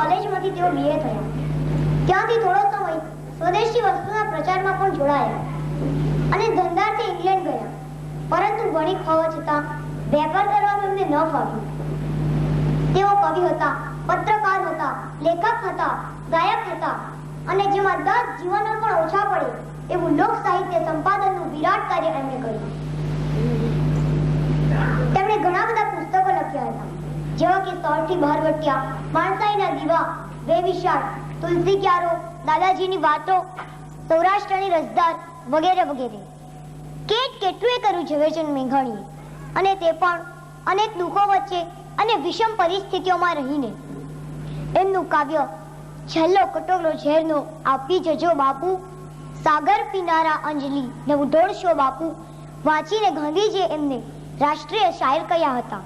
કોલેજમાંથી તેઓ બીએ થયા. ત્યાંથી થોડો સમય સ્વદેશી વસ્તુના પ્રચારમાં પણ જોડાયા અને ધંધાર્થે ઇંગ્લેન્ડ ગયા. પરંતુ વણિક હોવા છતાં વેપાર કરવામાં એમને ન ફાવ્યું. તેઓ કવિ હતા, પત્રકાર હતા, લેખક હતા, ગાયક હતા અને જેમાં દસ જીવનો પણ ઓછા પડે એવું લોક સાહિત્ય સંપાદનનું વિરાટ કાર્ય એમણે કર્યું. જેવા કે સૌથી બહારવટિયા માણસાઈના દીવા બે વિશાળ તુલસી ક્યારો દાદાજીની વાતો, સૌરાષ્ટ્રની રસદાર વગેરે વગેરે. કેટ કેટલું કર્યું ઝવેરચંદ મેઘાણીએ. અને તે પણ અનેક દુઃખો વચ્ચે અને વિષમ પરિસ્થિતિઓમાં રહીને. એમનું કાવ્ય, છેલ્લો કટોરો ઝેરનો આપી જજો બાપુ, સાગર પીનારા અંજલિ ને ઉઢોળશો બાપુ, વાંચીને ગાંધીજીએ એમને રાષ્ટ્રીય શાયર કહ્યા હતા.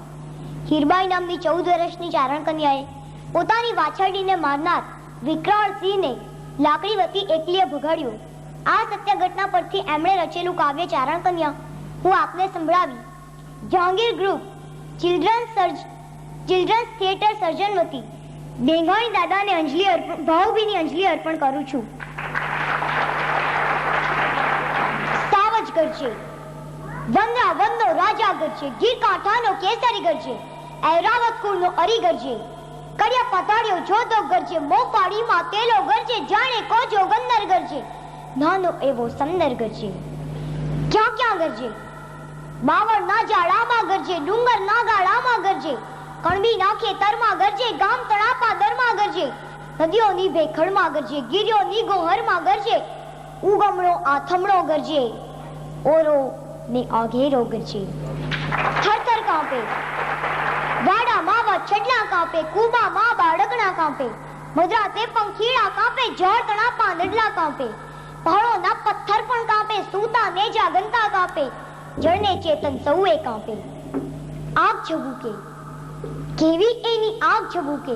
હીરબાઈ નામની ચૌદ વર્ષની ચારણ કન્યાએ પોતાની વાછરડીને મારનાર વિકરાળસિંહને લાકડી વતી એકલીએ ભગાડ્યો. આ સત્ય ઘટના પરથી એમણે રચેલું કાવ્ય ચારણ કન્યા હું આપને સંભળાવી. જહાંગીર ગ્રુપ, ચિલ્ડ્રન સર્જ, ચિલ્ડ્રન્સ થિયેટર સર્જન વતી બેંગાણી દાદાને અંજલિ અર્પણ ભાવભીની અંજલિ અર્પણ કરું છું. સાવજ ગરજે, વંદા વંદો રાજા ગરજે, ગીર કાંઠાનો કેસરી ગરજે. ઐરાવત કુળનો અરી ગરજે. કડિયા પતાડ્યો જોતો ગરજે મોપાડીમાં તેલો ગરજે, જાણે કોજો ગંદર ગરજે. નાનો એવો સંદર ગરજે. ક્યાં ક્યાં ગરજે? બાવળ ના જાડામાં ગરજે, ડુંગર ના ગાળામાં ગરજે. કણબી નાખે તરમાં ગરજે, ગામ તળાપા દરમાં ગરજે. નદીઓની ભેખડમાં ગરજે ગીરીઓની ગોહરમાં ગરજે. ઉગમણો થમણો ગરજે. ઓરો ને આઘેરો ગરજે. થરથર કાંપે. વાડા માવા છડલા કાપે, કુબા મા બાળકણા કાપે. મધરા તે પંખીડા કાપે, જળ તણા પાંદડલા કાપે. કાંપે પહાડોના પથ્થર પણ કાપે, સૂતા નેજા ગંતા કાપે. જળને ચેતન સૌએ કાપે. આગ ઝબૂકે. કેવી એની આગ ઝબૂકે?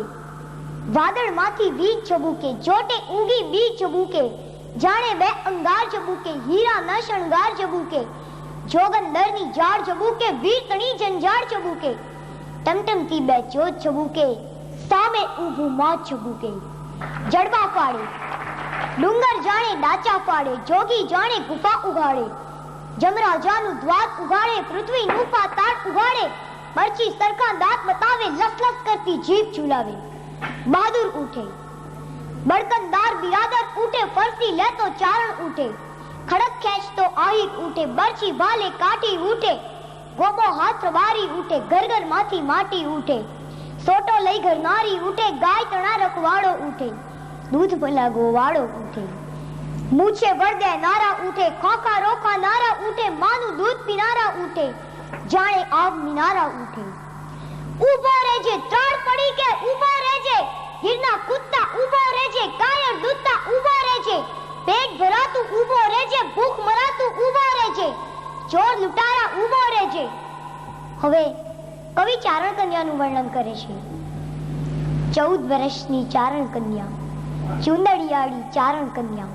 વાદળમાંથી વીજ ઝબૂકે જોટે ઊંઘી બીજ ઝબૂકે. જાણે બે અંગાર ઝબૂકે, હીરા ન શણગાર ઝબૂકે. જોગંદરની જાળ ઝબૂકે વીર તણી જંજાળ ઝબૂકે. ટમટમતી બે જોત છબુકે, સામે ઊભું મોત છબુકે. જડબા પાડે, ડુંગર જાણે ડાચા પાડે, જોગી જાણે ગુફા ઉગાડે. જમરાજાનું દ્વાર ઉગાડે, પૃથ્વીનું પાતાળ ઉગાડે. મરચી સરખા દાંત બતાવે, લસલસ કરતી જીભ ઝુલાવે. બહાદુર ઉઠે. બળકનદાર બિરાદર ઉઠે ફરસી લેતો ચારણ ઉઠે. ખડક ખેંચતો આહિર ઉઠે, બરછી ભાલે કાઠી ઉઠે. ગોબો હાથ વારી ઉઠે, ગરગરમાંથી માટી ઉઠે. સોટો લઈ ઘરનારી ઉઠે, ગાય તણા વાળો ઉઠે. દૂધ ભલા ગોવાળો ઉઠે. મૂછે વળદે નારા ઉઠે, ખોખા રોખા નારા ઉઠે, માનું દૂધ પીનારા ઉઠે. જાણે આગ મિનારા ઉઠે. ઊભો રહેજે, ત્રણ પડી કે ઊભો રહેજે ગીરના કુત્તા ઊભો રહેજે કાયર દૂધતા ઊભો રહેજે પેટ ભરાતું ઊભો રહેજે ભૂખ મરાતું ઊભો રહેજે ચોર લૂંટારા ઊભો રહેજે હવે કવિ ચારણ કન્યાનું વર્ણન કરે છે. ચૌદ વર્ષની ચારણ કન્યા ચુંદડિયાળી ચારણ કન્યા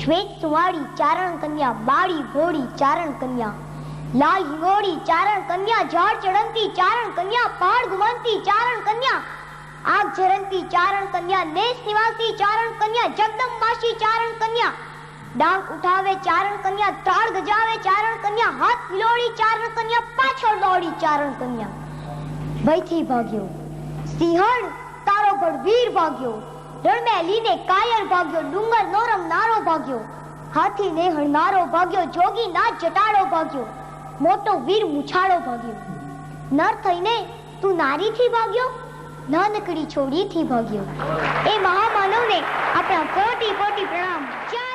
શ્વેત સુવાળી ચારણ કન્યા બાળી ભોળી ચારણ કન્યા લાલ હિંગોળી ચારણ કન્યા ઝાડ ચડંતી ચારણ કન્યા પહાડ ગુમંતી ચારણ કન્યા આગ ઝરંતી ચારણ કન્યા દેશ નિવાસી ચારણ કન્યા જગદંબાશી ચારણ કન્યા ડાંગ ઉઠાવે, ચારણ કન્યા, તાળ ગજાવે, ચારણ કન્યા, હાથ મિલોડી ચારણ કન્યા, પાછળ દોડી, ચારણ કન્યા. ભયથી ભાગ્યો. સિંહણ તારો ભડવીર ભાગ્યો. રણમેલીને કાયર ભાગ્યો. ડુંગર નોરમ નારો ભાગ્યો. હાથીને હણનારો ભાગ્યો. જોગી ના જટાડો ભાગ્યો. મોટો વીર મુછાળો ભાગ્યો. નર થઈને તું નારીથી ભાગ્યો? નાનકડી છોડીથી ભાગ્યો. એ મહામાનવને આપણા કોટી કોટી પ્રણામ. જય